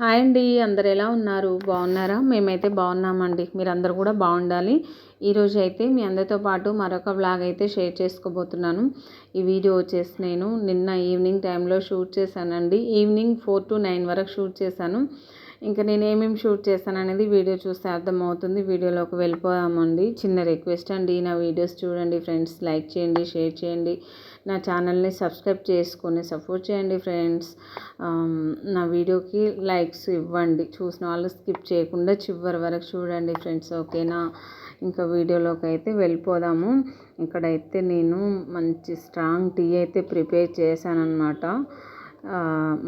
Hi అండి అందరు ఎలా ఉన్నారు? బాగున్నారా? మేమైతే బాగున్నామండి. మీరందరూ కూడా బాగుండాలి. ఈరోజు అయితే మీ అందరితో పాటు మరొక బ్లాగ్ అయితే షేర్ చేసుకోబోతున్నాను. ఈ వీడియో వచ్చేసి నేను నిన్న ఈవినింగ్ టైంలో షూట్ చేశానండి. ఈవినింగ్ ఫోర్ టు నైన్ వరకు షూట్ చేశాను. ఇంకా నేను ఏమేమి షూట్ చేశాను అనేది వీడియో చూస్తే అర్థమవుతుంది. వీడియోలోకి వెళ్ళిపోదామండి. చిన్న రిక్వెస్ట్ అండి నా వీడియోస్ చూడండి ఫ్రెండ్స్. లైక్ చేయండి షేర్ చేయండి. నా ఛానల్ని సబ్స్క్రైబ్ చేసుకొని సపోర్ట్ చేయండి ఫ్రెండ్స్. నా వీడియోకి లైక్స్ ఇవ్వండి. చూసిన వాళ్ళు స్కిప్ చేయకుండా చివరి వరకు చూడండి ఫ్రెండ్స్ ఓకేనా? ఇంకా వీడియోలోకి అయితే వెళ్ళిపోదాము. ఇక్కడైతే నేను మంచి స్ట్రాంగ్ టీ అయితే ప్రిపేర్ చేశాను అనమాట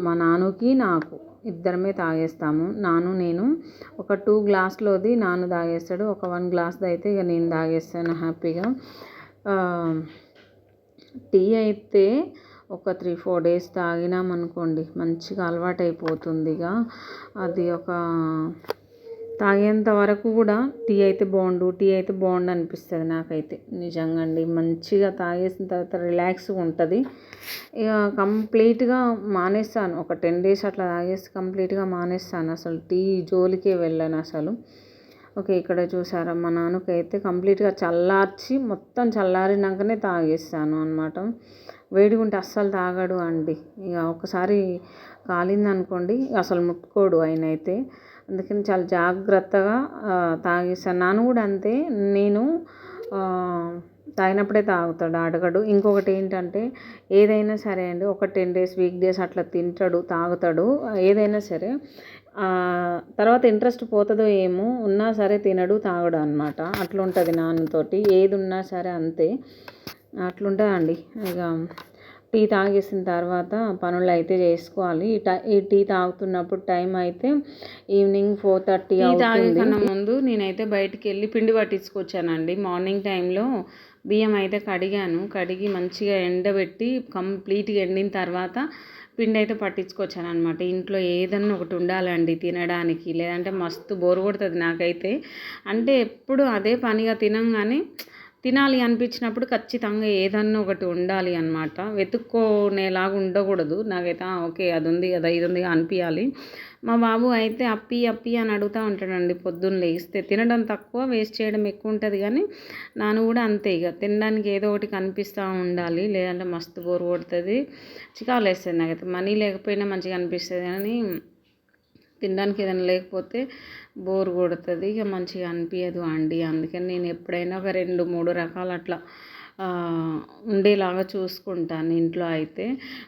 మా నాన్నకి నాకు ఇద్దరమే తాగేస్తాము. నాను నేను ఒక టూ గ్లాస్లోది నాను తాగేస్తాడు ఒక వన్ గ్లాస్ది అయితే ఇక నేను తాగేస్తాను హ్యాపీగా. టీ అయితే ఒక త్రీ ఫోర్ డేస్ తాగినామనుకోండి మంచిగా అలవాటు ఇక. అది ఒక తాగేంత వరకు కూడా టీ అయితే బాగుండు టీ అయితే బాగుండు అనిపిస్తుంది నాకైతే. నిజంగా అండి మంచిగా తాగేసిన తర్వాత రిలాక్స్గా ఉంటుంది. ఇక కంప్లీట్గా మానేస్తాను ఒక టెన్ డేస్ అట్లా తాగేసి కంప్లీట్గా మానేస్తాను. అసలు టీ జోలికే వెళ్ళను అసలు. ఓకే ఇక్కడ చూసారా మా నాన్నకైతే కంప్లీట్గా చల్లార్చి మొత్తం చల్లారినాకనే తాగేస్తాను అనమాట వేడిగా ఉంటే అస్సలు తాగడు అండి. ఇక ఒకసారి కాలిందనుకోండి అసలు ముట్టుకోడు ఆయన అయితే అందుకని చాలా జాగ్రత్తగా తాగేస్తాను నాన్న కూడా అంతే నేను తాగినప్పుడే తాగుతాడు అడగడు. ఇంకొకటి ఏంటంటే ఏదైనా సరే అండి ఒక టెన్ డేస్ వీక్ డేస్ అట్లా తింటాడు తాగుతాడు. ఏదైనా సరే తర్వాత ఇంట్రెస్ట్ పోతుందో ఏమో ఉన్నా సరే తినడు తాగడు అనమాట అట్లుంటుంది నాన్నతోటి. ఏది ఉన్నా సరే అంతే. అట్లుంటుందండి. ఇక టీ తాగేసిన తర్వాత పనులు అయితే చేసుకోవాలి. ఈ టీ తాగుతున్నప్పుడు టైం అయితే ఈవినింగ్ ఫోర్ థర్టీ తాగే ముందు నేనైతే బయటికి వెళ్ళి పిండి పట్టించుకొచ్చానండి. మార్నింగ్ టైంలో బియ్యం అయితే కడిగాను. కడిగి మంచిగా ఎండబెట్టి కంప్లీట్గా ఎండిన తర్వాత పిండి అయితే పట్టించుకొచ్చాను అనమాట ఇంట్లో ఏదన్నా ఒకటి ఉండాలండి తినడానికి. లేదంటే మస్తు బోరు కొడుతుంది నాకైతే. అంటే ఎప్పుడు అదే పనిగా తినంగానే తినాలి అనిపించినప్పుడు ఖచ్చితంగా ఏదన్నా ఒకటి ఉండాలి అనమాట వెతుక్కోనేలాగా ఉండకూడదు. నాకైతే ఓకే అది ఉంది కదా ఇది ఉంది అనిపించాలి మా బాబు అయితే అప్పి అప్పి అని అడుగుతూ ఉంటాడండి పొద్దున్న లేస్తే. తినడం తక్కువ వేస్ట్ చేయడం ఎక్కువ ఉంటుంది కానీ నాను కూడా అంతే ఇక తినడానికి ఏదో ఒకటి కనిపిస్తూ ఉండాలి. లేదంటే మస్తు బోరు కొడుతుంది. చికాలు వేస్తుంది నాకైతే. మనీ లేకపోయినా మంచిగా అనిపిస్తుంది కానీ తినడానికి ఏదైనా లేకపోతే బోర్ కొడుతుంది. ఇక మంచిగా అనిపించదు అండి. అందుకని నేను ఎప్పుడైనా ఒక రెండు మూడు రకాలు అట్లా ఉండేలాగా చూసుకుంటాను ఇంట్లో అయితే.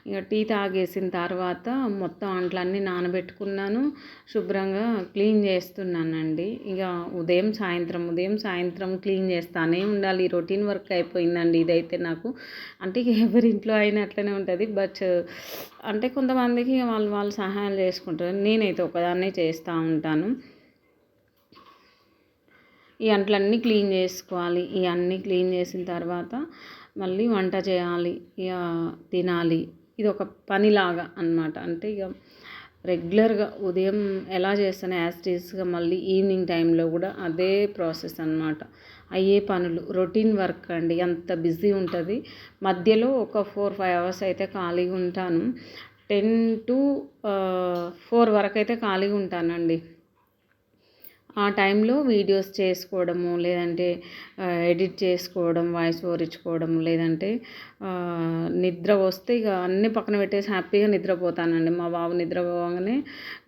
ఇక టీ తాగేసిన తర్వాత మొత్తం అంట్లన్నీ నానబెట్టుకున్నాను. శుభ్రంగా క్లీన్ చేస్తున్నానండి. ఇక ఉదయం సాయంత్రం ఉదయం సాయంత్రం క్లీన్ చేస్తానే ఉండాలి. రొటీన్ వర్క్ అయిపోయిందండి ఇదైతే నాకు. అంటే ఎవరింట్లో అయినా అట్లనే ఉంటుంది. బట్ అంటే కొంతమందికి వాళ్ళు వాళ్ళు సహాయాలు చేసుకుంటారు. నేనైతే ఒకదాన్నే చేస్తూ ఉంటాను. ఈ అంట్లన్నీ క్లీన్ చేసుకోవాలి. ఈ అన్నీ క్లీన్ చేసిన తర్వాత మళ్ళీ వంట చేయాలి. ఇక తినాలి. ఇది ఒక పనిలాగా అనమాట అంటే ఇక రెగ్యులర్గా ఉదయం ఎలా చేస్తానో యాస్టీస్గా మళ్ళీ ఈవినింగ్ టైంలో కూడా అదే ప్రాసెస్ అనమాట అయ్యే పనులు. రొటీన్ వర్క్ అండి. అంత బిజీ ఉంటుంది. మధ్యలో ఒక ఫోర్ ఫైవ్ అవర్స్ అయితే ఖాళీగా ఉంటాను. టెన్ టు ఫోర్ వరకు అయితే ఖాళీగా ఉంటానండి. ఆ టైంలో వీడియోస్ చేసుకోవడము లేదంటే ఎడిట్ చేసుకోవడం వాయిస్ ఓవర్ ఇచ్చుకోవడం లేదంటే నిద్ర వస్తే ఇక అన్నీ పక్కన పెట్టేసి హ్యాపీగా నిద్రపోతానండి. మా బాబు నిద్రపోగానే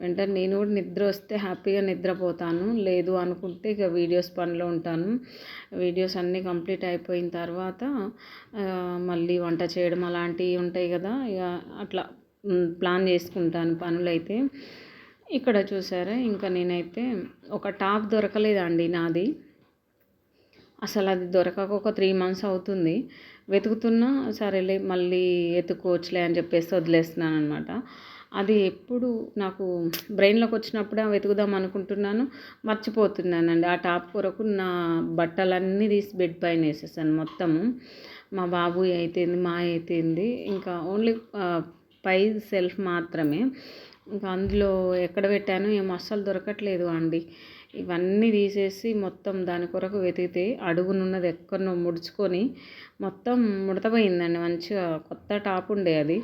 వెంటనే నేను కూడా నిద్ర వస్తే హ్యాపీగా నిద్రపోతాను. లేదు అనుకుంటే ఇక వీడియోస్ పనిలో ఉంటాను. వీడియోస్ అన్నీ కంప్లీట్ అయిపోయిన తర్వాత మళ్ళీ వంట చేయడం అలాంటివి ఉంటాయి కదా ఇక అట్లా ప్లాన్ చేసుకుంటాను పనులైతే. ఇక్కడ చూసారా? ఇంకా నేనైతే ఒక టాప్ దొరకలేదండి నాది. అసలు అది దొరకక ఒక త్రీ మంత్స్ అవుతుంది. వెతుకుతున్నా సరేలే మళ్ళీ ఎత్తుకోవచ్చులే అని చెప్పేసి వదిలేస్తున్నాను అనమాట అది ఎప్పుడు నాకు బ్రెయిన్లోకి వచ్చినప్పుడే వెతుకుదాం అనుకుంటున్నాను మర్చిపోతున్నానండి. ఆ టాప్ కొరకు నా బట్టలన్నీ తీసి బెడ్ పైన వేసేసాను మొత్తము. మా బాబు అయితేంది మా అయితేంది ఇంకా ఓన్లీ పై సెల్ఫ్ మాత్రమే. ఇంకా అందులో ఎక్కడ పెట్టాను ఏం అస్సలు దొరకట్లేదు అండి. ఇవన్నీ తీసేసి మొత్తం దాని కొరకు వెతికితే అడుగునున్నది ఎక్కడనో ముడుచుకొని మొత్తం ముడతపోయిందండి. మంచిగా కొత్త టాప్ ఉండే అది.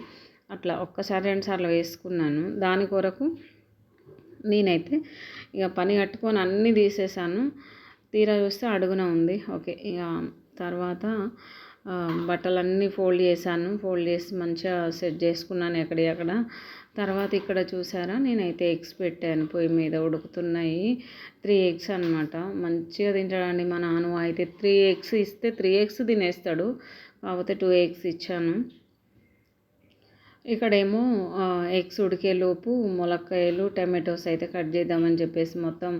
అట్లా ఒక్కసారి రెండు సార్లు వేసుకున్నాను. దాని కొరకు నేనైతే ఇక పని కట్టుకొని అన్నీ తీసేసాను. తీరా చూస్తే అడుగున ఉంది. ఓకే ఇక తర్వాత బట్టలన్నీ ఫోల్డ్ చేశాను. ఫోల్డ్ చేసి మంచిగా సెట్ చేసుకున్నాను ఎక్కడెక్కడ తర్వాత ఇక్కడ చూసారా నేనైతే ఎగ్స్ పెట్టాను. పొయ్యి మీద ఉడుకుతున్నాయి. త్రీ ఎగ్స్ అనమాట మంచిగా తింటాడండి మా నాన్న. అయితే త్రీ ఎగ్స్ ఇస్తే త్రీ ఎగ్స్ తినేస్తాడు. కాకపోతే టూ ఎగ్స్ ఇచ్చాను. ఇక్కడేమో ఎగ్స్ ఉడికేలోపు ములక్కాయలు టమాటోస్ అయితే కట్ చేద్దామని చెప్పేసి మొత్తం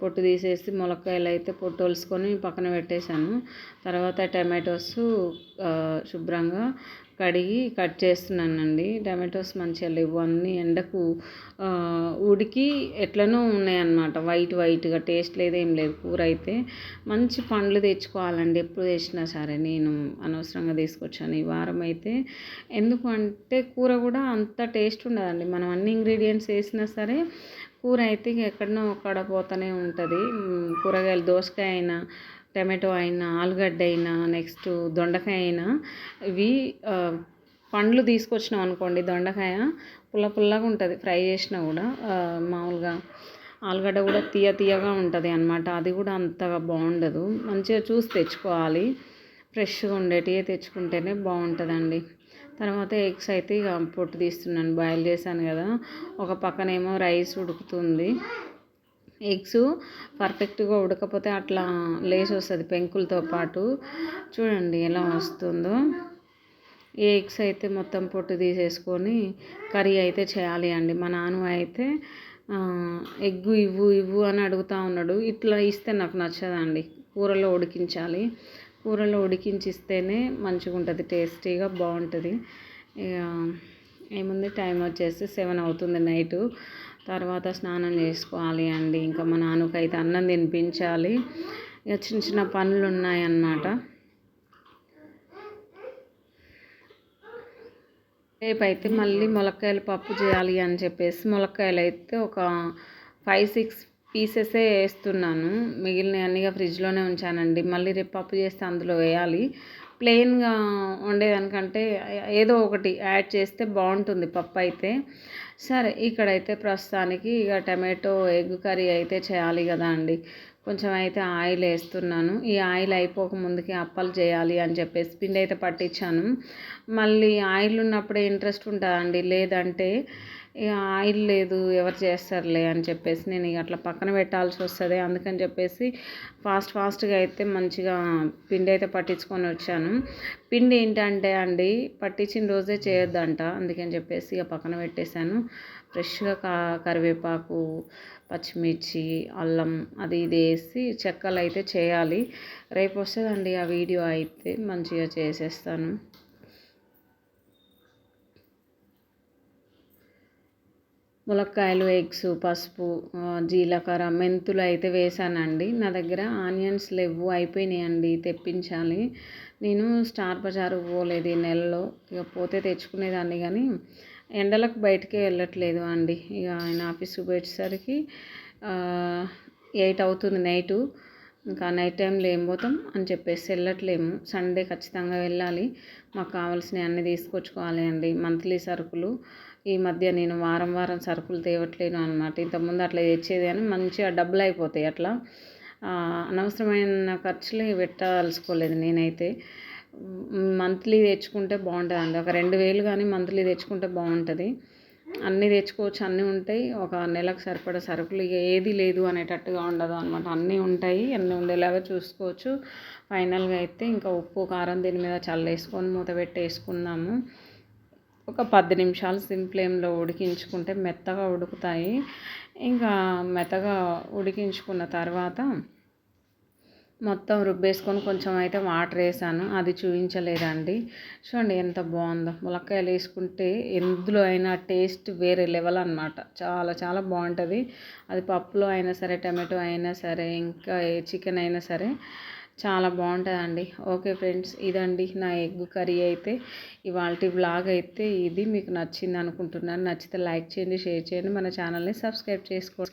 పొట్టు తీసేసి ములక్కాయలు అయితే పొట్టు వలుసుకొని పక్కన పెట్టేశాను. తర్వాత టమాటోస్ శుభ్రంగా కడిగి కట్ చేస్తున్నానండి. టమాటోస్ మంచిగా లేవు. అన్నీ ఎండకు ఉడికి ఎట్లనో ఉన్నాయన్నమాట. వైట్ వైట్గా టేస్ట్ లేదు ఏం లేదు కూర అయితే. మంచి పండ్లు తెచ్చుకోవాలండి ఎప్పుడు తెచ్చినా సరే. నేను అనవసరంగా తీసుకొచ్చాను ఈ వారం అయితే. ఎందుకంటే కూర కూడా అంత టేస్ట్ ఉండదండి. మనం అన్ని ఇంగ్రీడియంట్స్ వేసినా సరే కూర అయితే ఎక్కడనో అక్కడ పోతూనే ఉంటుంది. కూరగాయలు దోసకాయ అయినా టమాటో అయినా ఆలుగడ్డ అయినా నెక్స్ట్ దొండకాయ అయినా ఇవి పండ్లు తీసుకొచ్చినాం అనుకోండి దొండకాయ పుల్ల పుల్లగా ఉంటుంది ఫ్రై చేసినా కూడా మామూలుగా ఆలుగడ్డ కూడా తీయ తీయగా ఉంటుంది అనమాట అది కూడా అంతగా బాగుండదు. మంచిగా చూసి తెచ్చుకోవాలి. ఫ్రెష్గా ఉండేటివి తెచ్చుకుంటేనే బాగుంటుందండి. తర్వాత ఎగ్స్ అయితే ఇక పొట్టు తీస్తున్నాను బాయిల్ చేశాను కదా. ఒక పక్కనేమో రైస్ ఉడుకుతుంది. ఎగ్స్ పర్ఫెక్ట్గా ఉడకపోతే అట్లా లేచి వస్తుంది పెంకులతో పాటు. చూడండి ఎలా వస్తుందో. ఈ ఎగ్స్ అయితే మొత్తం పొట్టు తీసేసుకొని కర్రీ అయితే చేయాలి అండి. మా నాన్న అయితే ఎగ్గు ఇవ్వు ఇవ్వు అని అడుగుతూ ఉన్నాడు. ఇట్లా ఇస్తే నాకు నచ్చదండి. కూరలో ఉడికించాలి. కూరలో ఉడికించిస్తేనే మంచిగా ఉంటుంది టేస్టీగా బాగుంటుంది. ఇక ఏముంది? టైం వచ్చేసి సెవెన్ అవుతుంది నైటు. తర్వాత స్నానం చేసుకోవాలి అండి. ఇంకా మా నాన్నకైతే అన్నం తినిపించాలి. ఇక చిన్న చిన్న పనులు ఉన్నాయన్నమాట అయితే మళ్ళీ ములక్కాయల పప్పు చేయాలి అని చెప్పేసి ములక్కాయలు అయితే ఒక ఫైవ్ సిక్స్ పీసెసే వేస్తున్నాను. మిగిలిన అన్నీగా ఫ్రిడ్జ్లోనే ఉంచానండి. మళ్ళీ రేపు పప్పు చేస్తే అందులో వేయాలి. ప్లెయిన్గా వండేదానికంటే ఏదో ఒకటి యాడ్ చేస్తే బాగుంటుంది పప్పు అయితే. సరే ఇక్కడైతే ప్రస్తుతానికి ఇక టమాటో ఎగ్ కర్రీ అయితే చేయాలి కదా అండి. కొంచెం అయితే ఆయిల్ వేస్తున్నాను. ఈ ఆయిల్ అయిపోక ముందుకి అప్పలు చేయాలి అని చెప్పేసి పిండి అయితే పట్టించాను. మళ్ళీ ఆయిల్ ఉన్నప్పుడే ఇంట్రెస్ట్ ఉంటుందండి లేదంటే ఇక ఆయిల్ లేదు ఎవరు చేస్తారులే అని చెప్పేసి నేను ఇక అట్లా పక్కన పెట్టాల్సి వస్తుంది. అందుకని చెప్పేసి ఫాస్ట్ ఫాస్ట్గా అయితే మంచిగా పిండి అయితే పట్టించుకొని వచ్చాను. పిండి ఏంటంటే అండి పట్టించిన రోజే చేయొద్దంట. అందుకని చెప్పేసి ఇక పక్కన పెట్టేశాను. ఫ్రెష్గా కా కరివేపాకు పచ్చిమిర్చి అల్లం అది ఇది వేసి చెక్కలు అయితే చేయాలి. రేపు వస్తుందండి ఆ వీడియో అయితే మంచిగా చేసేస్తాను. ములక్కాయలు ఎగ్స్ పసుపు జీలకర్ర మెంతులు అయితే వేసానండి. నా దగ్గర ఆనియన్స్ లేవు అయిపోయినాయండి తెప్పించాలి. నేను స్టార్ బజారు పోలేదు ఈ నెలలో ఇక పోతే తెచ్చుకునేదాన్ని కానీ ఎండలకు బయటికి వెళ్ళట్లేదు అండి. ఇక ఆయన ఆఫీస్కి పోయేసరికి ఎయిట్ అవుతుంది నైటు. ఇంకా నైట్ టైంలో ఏం పోతాం అని చెప్పేసి వెళ్ళట్లేము. సండే ఖచ్చితంగా వెళ్ళాలి. మాకు కావాల్సినవి అన్నీ తీసుకొచ్చుకోవాలి అండి మంత్లీ సరుకులు. ఈ మధ్య నేను వారం వారం సరుకులు తేవట్లేను అనమాట ఇంతకుముందు అట్లా తెచ్చేది కానీ మంచిగా డబ్బులు అయిపోతాయి అట్లా. అనవసరమైన ఖర్చులు పెట్టదలుచుకోలేదు నేనైతే. మంత్లీ తెచ్చుకుంటే బాగుంటుంది అండి ఒక రెండు వేలు కానీ మంత్లీ తెచ్చుకుంటే బాగుంటుంది. అన్నీ తెచ్చుకోవచ్చు అన్నీ ఉంటాయి. ఒక నెలకు సరిపడా సరుకులు ఇక ఏది లేదు అనేటట్టుగా ఉండదు అనమాట అన్నీ ఉంటాయి అన్నీ ఉండేలాగా చూసుకోవచ్చు. ఫైనల్గా అయితే ఇంకా ఉప్పు కారం దీని మీద చల్లేసుకొని మూత పెట్టేసుకుందాము. ఒక పది నిమిషాలు సిమ్ ఫ్లేమ్లో ఉడికించుకుంటే మెత్తగా ఉడుకుతాయి. ఇంకా మెత్తగా ఉడికించుకున్న తర్వాత మొత్తం రుబ్బేసుకొని కొంచెం అయితే వాటర్ వేసాను. అది చూపించలేదండి. చూడండి ఎంత బాగుందో. ములక్కాయలు వేసుకుంటే ఎందులో అయినా టేస్ట్ వేరే లెవెల్ అనమాట చాలా చాలా బాగుంటుంది. అది పప్పులో అయినా సరే టమాటో అయినా సరే ఇంకా చికెన్ అయినా సరే చాలా బాగుంటుందండి. ఓకే ఫ్రెండ్స్ ఇదండి నా ఎగ్ కర్రీ అయితే. ఇవాళ బ్లాగ్ అయితే ఇది. మీకు నచ్చింది అనుకుంటున్నాను నచ్చితే లైక్ చేయండి షేర్ చేయండి. మన ఛానల్ని సబ్స్క్రైబ్ చేసుకోండి.